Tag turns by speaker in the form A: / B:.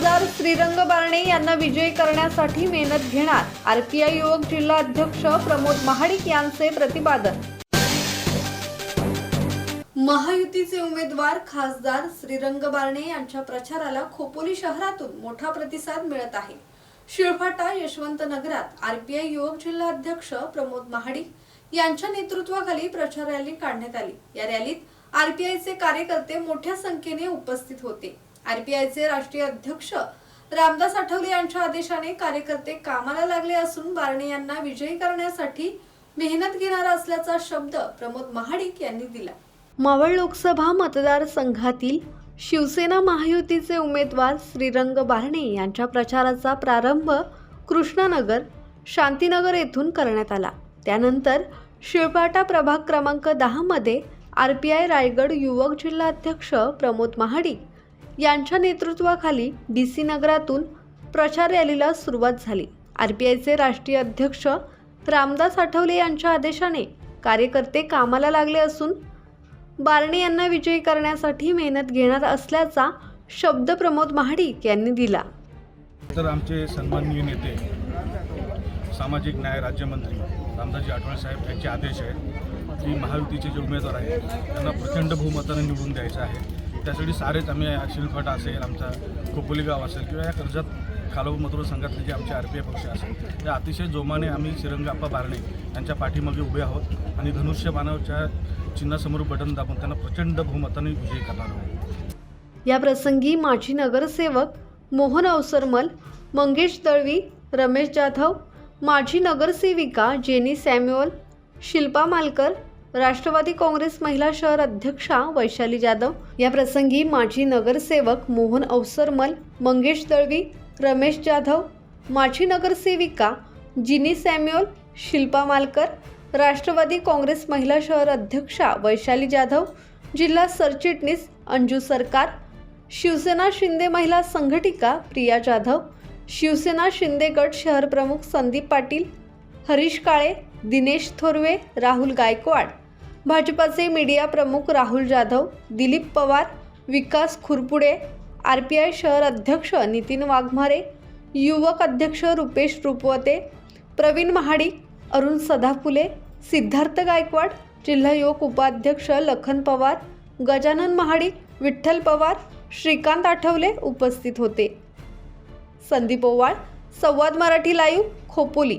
A: बारणे यांना विजयी करण्यासाठी मेहनत घेणार. आरपीआय युवक जिल्हा अध्यक्ष प्रमोद महाडिक यांचे प्रतिपादन. महायुतीचे उमेदवार खासदार श्रीरंग बारणे यांच्या प्रचाराला खोपोली शहरातून मोठा प्रतिसाद मिळत आहे. शिळफाटा यशवंत नगरात आरपीआय युवक जिल्हा अध्यक्ष प्रमोद महाडिक यांच्या नेतृत्वाखाली प्रचार रॅली काढण्यात आली. या रॅलीत आरपीआयचे कार्यकर्ते मोठ्या संख्येने उपस्थित होते. आरपीआयचे राष्ट्रीय अध्यक्ष रामदास आठवले यांच्या आदेशाने कार्यकर्ते कामाला लागले असून बारणे यांना विजयी करण्यासाठी मेहनत घेणार असल्याचा शब्द प्रमोद महाडिक यांनी दिला. मावळ लोकसभा मतदारसंघातील शिवसेना महायुतीचे उमेदवार श्रीरंग बारणे यांच्या प्रचाराचा प्रारंभ कृष्णानगर शांतीनगर येथून करण्यात आला. त्यानंतर शिळपाटा प्रभाग क्रमांक दहामध्ये आर पी आय रायगड युवक जिल्हा अध्यक्ष प्रमोद महाडिक यांच्या नेतृत्वाखाली डी सी नगरातून प्रचार रॅलीला सुरुवात झाली. आर पी आयचे राष्ट्रीय अध्यक्ष रामदास आठवले यांच्या आदेशाने कार्यकर्ते कामाला लागले असून बारणे यांना विजयी करण्यासाठी मेहनत घेणार असल्याचा शब्द प्रमोद महाडिक यांनी दिला.
B: तर आमचे सन्माननीय नेते सामाजिक न्याय राज्यमंत्री रामदासजी आठवले साहेब यांचे आदेश आहेत. की महायुतीचे जे उमेदवार आहेत त्यांना प्रचंड बहुमताने निवडून द्यायचं आहे. त्यासाठी सारेच आम्ही अक्षिलफट असेल आमचा खोपोली गाव असेल किंवा या कर्जत खालोब मतदारसंघातले जे आमचे आर पी आय पक्ष असेल ते अतिशय जोमाने आम्ही श्रीरंगाप्पा बारणे यांच्या पाठीमागे उभे आहोत आणि धनुष्य बाणावच्या चिन्हासमोर बटन दाबून त्यांना प्रचंड बहुमताने विजयी करणार आहोत.
A: या प्रसंगी माजी नगरसेवक मोहन अवसरमल मंगेश दळवी रमेश जाधव माजी नगरसेविका जेनी सॅम्युअल शिल्पा मालकर राष्ट्रवादी काँग्रेस महिला शहर अध्यक्षा वैशाली जाधव. या प्रसंगी माजी नगरसेवक मोहन अवसरमल मंगेश दळवी रमेश जाधव माजी नगरसेविका जिनी सॅम्युअल शिल्पा मालकर राष्ट्रवादी काँग्रेस महिला शहर अध्यक्षा वैशाली जाधव जिल्हा सरचिटणीस अंजू सरकार शिवसेना शिंदे महिला संघटिका प्रिया जाधव शिवसेना शिंदे गट शहर प्रमुख संदीप पाटील हरीश काळे दिनेश थोरवे राहुल गायकवाड. भाजपाचे मीडिया प्रमुख Rahul Jadhav Dilip Pawar Vikas Khurpude R P I शहर अध्यक्ष नितीन वाघमारे युवक अध्यक्ष रुपेश रुपवते प्रवीण महाडिक अरुण सदाफुले सिद्धार्थ गायकवाड जिल्हा युवक उपाध्यक्ष लखन पवार गजानन महाडिक विठ्ठल पवार श्रीकांत आठवले उपस्थित होते. संदीप ओवाळ संवाद मराठी लाईव्ह खोपोली.